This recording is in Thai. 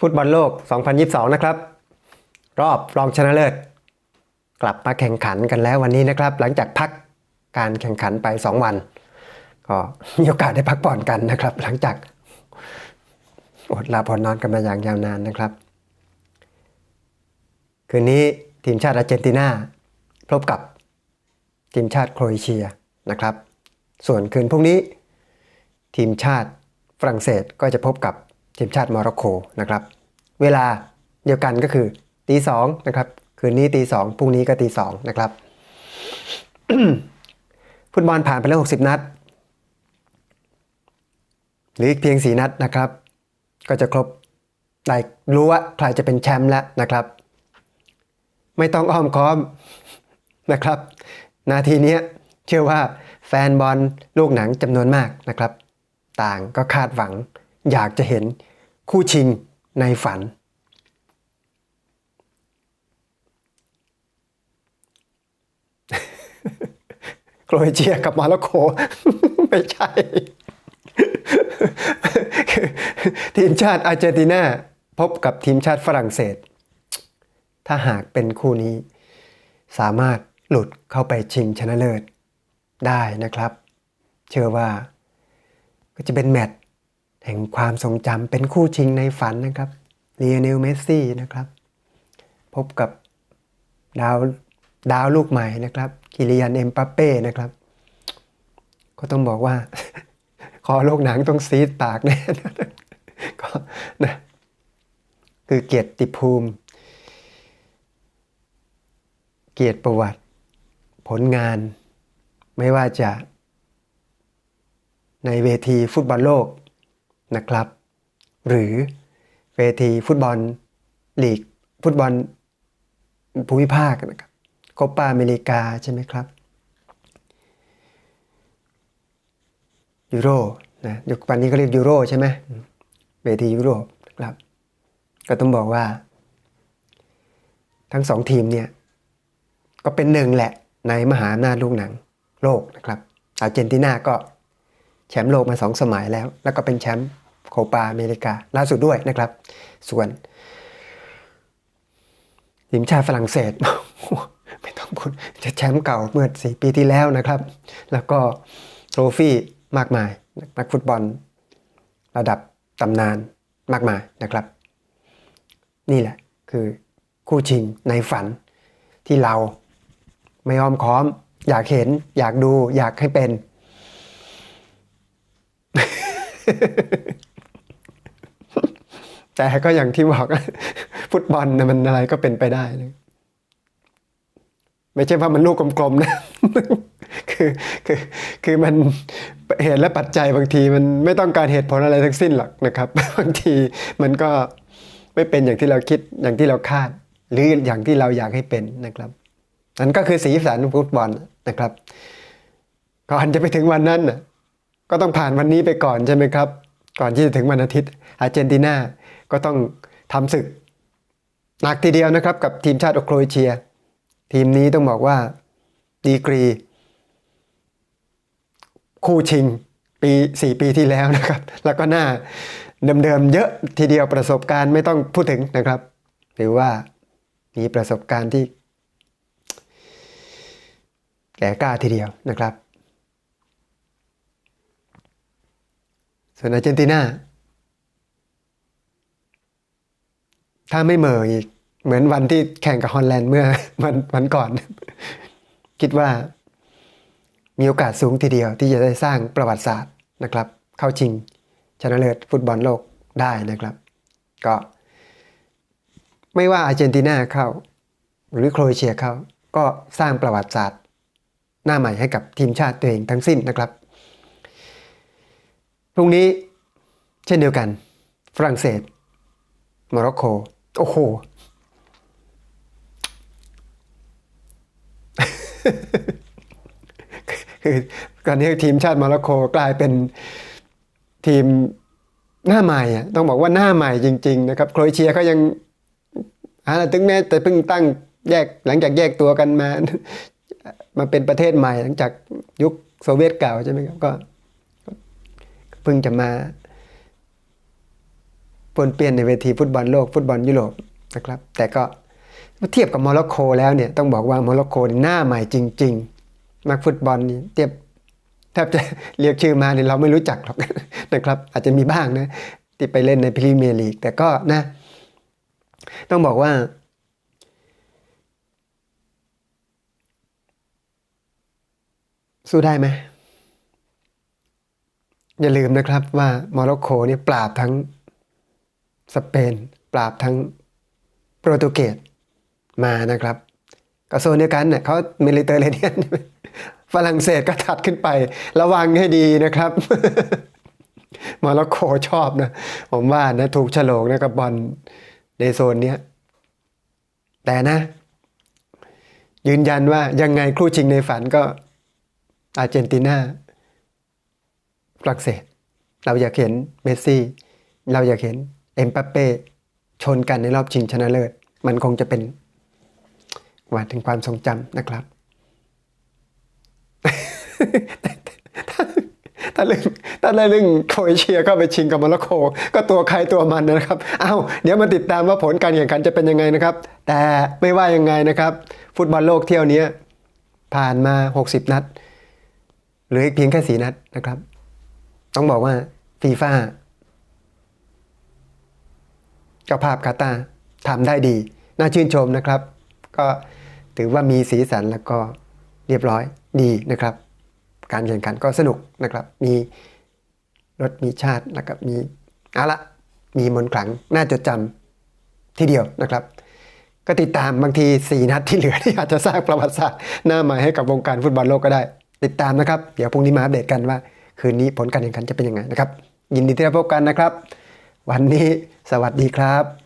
ฟุตบอลโลก 2022 นะครับ รอบรองชนะเลิศ กลับมาแข่งขันกันแล้ววันนี้นะครับ หลังจากพักการแข่งขันไป 2 วัน ก็มีโอกาสได้พักผ่อนกันนะครับ หลังจากอดหลาผ่อนนอนกันมาอย่างยาวนานนะครับ คืนนี้ทีมชาติอาร์เจนตินาพบกับทีมชาติโครเอเชียนะครับ ส่วนคืนพรุ่งนี้ ทีมชาติฝรั่งเศสก็จะพบกับ ทีมชาติโมร็อกโกนะครับ เวลาเดียวกันก็คือตีสองนะครับ คืนนี้ตีสองพรุ่งนี้ก็ตีสองนะครับ ฟุตบอลผ่านไปแล้ว60นัดหรืออีกเพียง4นัดนะครับ ก็จะครบได้รู้ว่าใครจะเป็นแชมป์แล้วนะครับ ไม่ต้องอ้อมค้อมนะครับ นาทีนี้เชื่อว่าแฟนบอลลูกหนังจำนวนมากนะครับ ต่างก็คาดหวัง อยากจะเห็นคู่ชิงในฝัน โครเอเชียกับโมร็อกโกไม่ใช่คือทีมชาติอาร์เจนตินาพบกับทีมชาติฝรั่งเศส ถ้าหากเป็นคู่นี้ สามารถหลุดเข้าไปชิงชนะเลิศได้นะครับ เชื่อว่าก็จะเป็นแมตช์ แห่งความทรงจำเป็นคู่ชิงในฝันนะครับเลียเนลเมสซี่นะครับ พบกับดาวดาวลูกใหม่นะครับกิลิยันเอ็มปัปเป้นะครับ ก็ต้องบอกว่า คอโลกหนังต้องซีดปากแน่ก็นะคือเกียรติภูมิ เกียรติประวัติ ผลงาน ไม่ว่าจะ ในเวทีฟุตบอลโลก นะครับ หรือเวทีฟุตบอลลีกฟุตบอลภูมิภาคนะครับโคปาอเมริกาใช่ไหมครับยูโรนะยุคปัจจุบันนี้ก็เรียกยูโรใช่ไหมเวทียุโรปนะครับ ก็ต้องบอกว่า ทั้งสองทีมเนี่ยก็เป็นหนึ่งแหละในมหาอำนาจลูกหนังโลกนะครับอาร์เจนตินาก็แชมป์โลกมาสองสมัยแล้ว แล้วก็เป็นแชมป์ โคปาอเมริกาล่าสุดด้วยนะครับ ส่วนทีมชาติฝรั่งเศส ไม่ต้องพูดจะแชมป์เก่าเมื่อสี่ปีที่แล้วนะครับ แล้วก็โทรฟี่มากมาย นักฟุตบอลระดับตำนานมากมายนะครับ นี่แหละคือคู่ชิงในฝันที่เราไม่อ้อมค้อม อยากเห็น อยากดู อยากให้เป็น แต่ก็อย่างที่บอกฟุตบอลนะมันอะไรก็เป็นไปได้นะไม่ใช่ว่ามันลูกกลมๆนะคือคือคือมันเหตุและปัจจัยบางทีมันไม่ต้องการเหตุผลอะไรทั้งสิ้นหรอกนะครับ บางทีมันก็ไม่เป็นอย่างที่เราคิดอย่างที่เราคาด หรืออย่างที่เราอยากให้เป็นนะครับนั่นก็คือสีสันของฟุตบอลนะครับ ก่อนจะไปถึงวันนั้นก็ต้องผ่านวันนี้ไปก่อนใช่ไหมครับ ก่อนที่จะถึงวันอาทิตย์อาร์เจนตินา ก็ต้องทำศึกหนักทีเดียวนะครับกับทีมชาติโครเอเชีย ทีมนี้ต้องบอกว่าดีกรี คู่ชิงปี 4 ปีที่แล้วนะครับ แล้วก็หน้าเดิมๆเยอะทีเดียวประสบการณ์ไม่ต้องพูดถึงนะครับ หรือว่ามีประสบการณ์ที่แก่กล้าทีเดียวนะครับ ส่วนอาร์เจนตินา ถ้าไม่เหม่ออีก เหมือนวันที่แข่งกับฮอลแลนด์เมื่อวันวันก่อน คิดว่ามีโอกาสสูงทีเดียวที่จะได้สร้างประวัติศาสตร์นะครับ เข้าชิงชนะเลิศฟุตบอลโลกได้นะครับ ก็ ไม่ว่าอาร์เจนตินาเข้า หรือโครเอเชียเข้า ก็สร้างประวัติศาสตร์ หน้าใหม่ให้กับทีมชาติตัวเองทั้งสิ้นนะครับพรุ่งนี้เช่นเดียวกัน ฝรั่งเศสโมร็อกโก โอ้โห คือตอนนี้ทีมชาติโมร็อกโกกลายเป็นทีมหน้าใหม่อะต้องบอกว่าหน้าใหม่จริง ๆ นะครับ โครเอเชียเขายังอาถึงแม้แต่เพิ่งตั้งแยกหลังจากแยกตัวกันมา มาเป็นประเทศใหม่หลังจากยุคโซเวียตเก่าใช่ไหมครับก็เพิ่งจะมา ปนเปี้ยนในเวทีฟุตบอลโลกฟุตบอลยุโรปนะครับ แต่ก็เทียบกับโมร็อกโกแล้วเนี่ยต้องบอกว่าโมร็อกโกนี่หน้าใหม่จริง ๆ นักฟุตบอลนี่เทียบแทบจะเรียกชื่อมาเนี่ยเราไม่รู้จักหรอกนะครับ อาจจะมีบ้างนะที่ไปเล่นในพรีเมียร์ลีกแต่ก็นะ ต้องบอกว่า สู้ได้ไหมอย่าลืมนะครับว่าโมร็อกโกนี่ปราบทั้ง สเปน ปราบทั้งโปรตุเกสมานะครับก็โซนเดียวกันเน่ยเขาเมลิเตอร์เรเนียนฝรั่งเศสก็ถัดขึ้นไป ระวังให้ดีนะครับโมร็อกโกชอบนะ ผมว่านะถูกฉลกนะกับบอลในโซนเนี้ยแต่นะ ยืนยันว่ายังไงคู่ชิงในฝันก็อาร์เจนตินาฝรั่งเศส เราอยากเห็นเมสซี่ เราอยากเห็น เอ็มปัปเป้ชนกันในรอบชิงชนะเลิศ มันคงจะเป็นหวันถึงความทรงจำนะครับ ถ้าเรื่องถ้าเรื่องโครเอเชียก็ไปชิงกับโมร็อกโกก็ตัวใครตัวมันนะครับ เอา้าเดี๋ยวมาติดตามว่าผลการแข่งขันจะเป็นยังไงนะครับ แต่ไม่ว่ายังไงนะครับ ฟุตบอลโลกเที่ยวนี้ผ่านมา 60 นัดหลืออีกเพียงแค่สีนัดนะครับ ต้องบอกว่าฟีฟ่า เจ้าภาพกาตาทำได้ดี น่าชื่นชมนะครับ ก็ถือว่ามีสีสันแล้วก็เรียบร้อยดีนะครับ การแข่งขันก็สนุกนะครับ มีรถมีชาติแล้วก็มีเอาละมีมนขลังน่าจดจำทีเดียวนะครับ ก็ติดตามบางที 4 นัดที่เหลือที่อาจจะสร้างประวัติศาสตร์หน้าใหม่ให้กับวงการฟุตบอลโลกก็ได้ ติดตามนะครับ เดี๋ยวพรุ่งนี้มาอัปเดตกันว่า คืนนี้ผลการแข่งขันจะเป็นยังไงนะครับ ยินดีที่ได้พบกันนะครับ วันนี้สวัสดีครับ